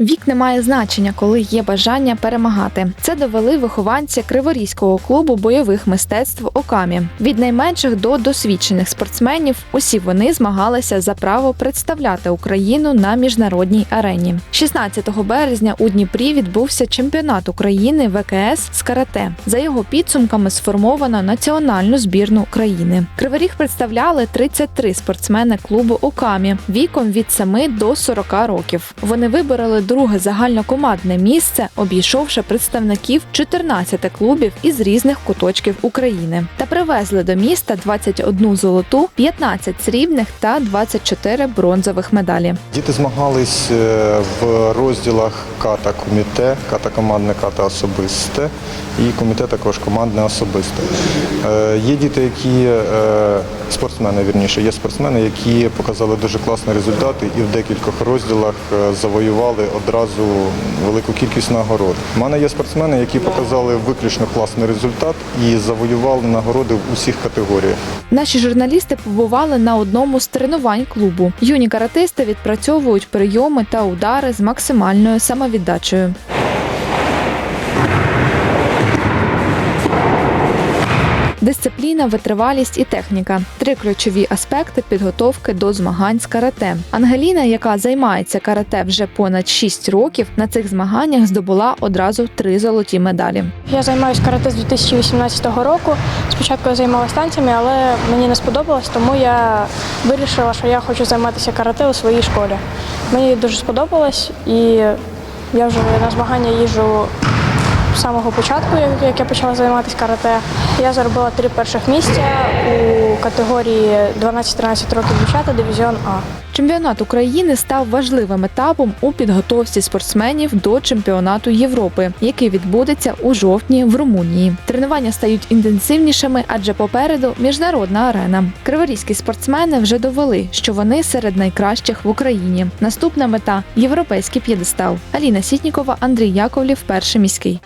Вік не має значення, коли є бажання перемагати. Це довели вихованці Криворізького клубу бойових мистецтв Окамі. Від найменших до досвідчених спортсменів усі вони змагалися за право представляти Україну на міжнародній арені. 16 березня у Дніпрі відбувся чемпіонат України ВКС з карате. За його підсумками сформовано національну збірну України. Криворіг представляли 33 спортсмени клубу Окамі віком від 7 до 40 років. Вони вибороли друге загальнокомандне місце, обійшовши представників 14 клубів із різних куточків України, та привезли до міста 21 золоту, 15 срібних та 24 бронзових медалі. Діти змагались е, в розділах ката коміте, ката командне, ката особисте і коміте також командне особисте. Е, Є діти, які е, спортсмени, вірніше, є спортсмени, які показали дуже класні результати і в декількох розділах е, завоювали одразу велику кількість нагород. У мене є спортсмени, які показали виключно класний результат і завоювали нагороди в усіх категоріях. Наші журналісти побували на одному з тренувань клубу. Юні каратисти відпрацьовують прийоми та удари з максимальною самовіддачею. Дисципліна, витривалість і техніка три ключові аспекти підготовки до змагань з карате. Ангеліна, яка займається карате вже понад 6 років, на цих змаганнях здобула одразу три золоті медалі. Я займаюся карате з 2018 року. Спочатку я займалася танцями, але мені не сподобалось, тому я вирішила, що я хочу займатися карате у своїй школі. Мені дуже сподобалось, і я вже на змагання їжджу самого початку, як- як я почала займатися карате. Я заробила три перших місця у категорії 12-13 років дівчата, дивізіон А. Чемпіонат України став важливим етапом у підготовці спортсменів до чемпіонату Європи, який відбудеться у жовтні в Румунії. Тренування стають інтенсивнішими, адже попереду міжнародна арена. Криворізькі спортсмени вже довели, що вони серед найкращих в Україні. Наступна мета європейський п'єдестал. Аліна Сітнікова, Андрій Яковлів, перший міський.